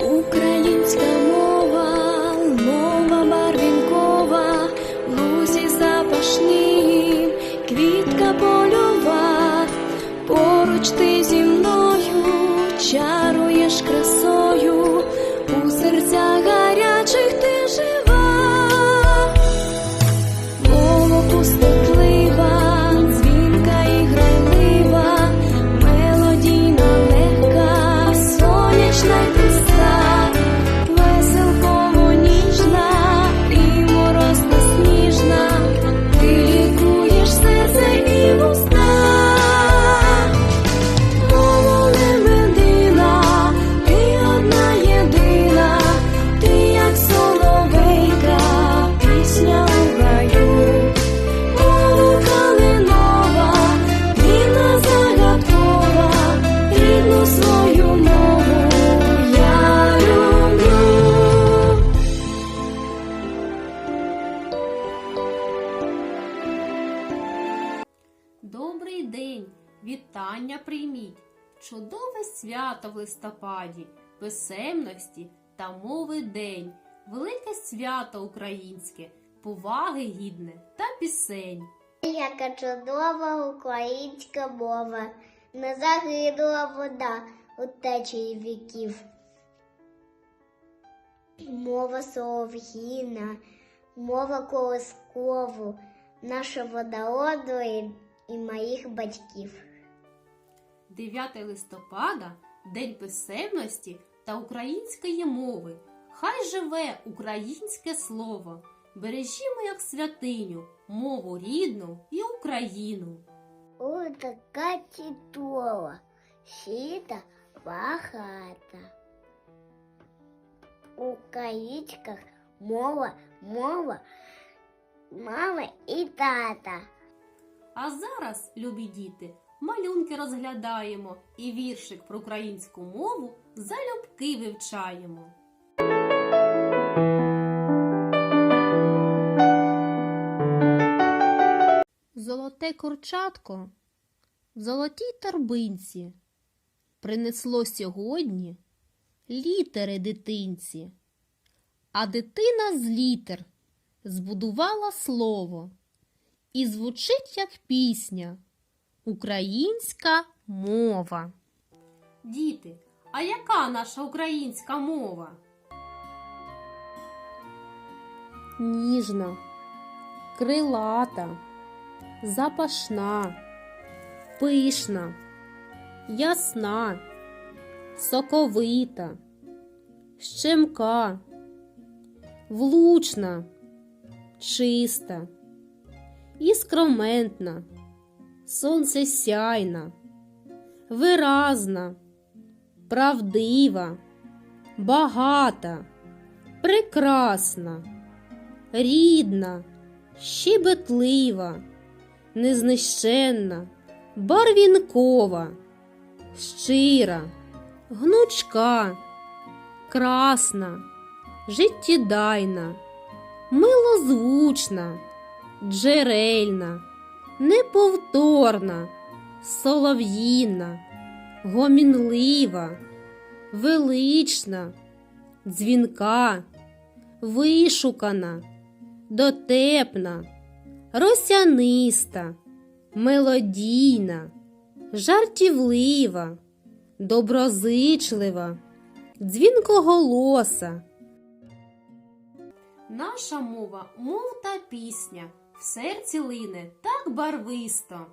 Українська мова, мова барвінкова, лузі запашні, квітка польова, поруч ти зі мною, чаруєш красою, Вітання прийміть! Чудове свято в листопаді, писемності та мови день, велике свято українське, поваги гідне та пісень. Яка чудова українська мова, не загинула вода у течії віків. Мова солов'їна, мова колискову, наша вода і моїх батьків. 9 листопада День писемності та української мови. Хай живе українське слово. Бережімо як святиню, мову рідну і Україну. О, така тітова, сіта багата. У каїчках мова, мова, мама і тата. А зараз, любі діти, малюнки розглядаємо і віршик про українську мову залюбки вивчаємо. Золоте курчатко в золотій торбинці принесло сьогодні літери дитинці, а дитина з літер збудувала слово і звучить як пісня Українська мова. Діти, а яка наша українська мова? Ніжна, крилата, запашна, пишна, ясна, соковита, щемка, влучна, чиста іскроментна, сонцесяйна, виразна, правдива, багата, прекрасна, рідна, щебетлива, незнищенна, барвінкова, щира, гнучка, красна, життєдайна, милозвучна джерельна, неповторна, солов'їна, гомінлива, велична, дзвінка, вишукана, дотепна, росяниста, мелодійна, жартівлива, доброзичлива, дзвінкоголоса. Наша мова мов та пісня, в серці лине так барвисто.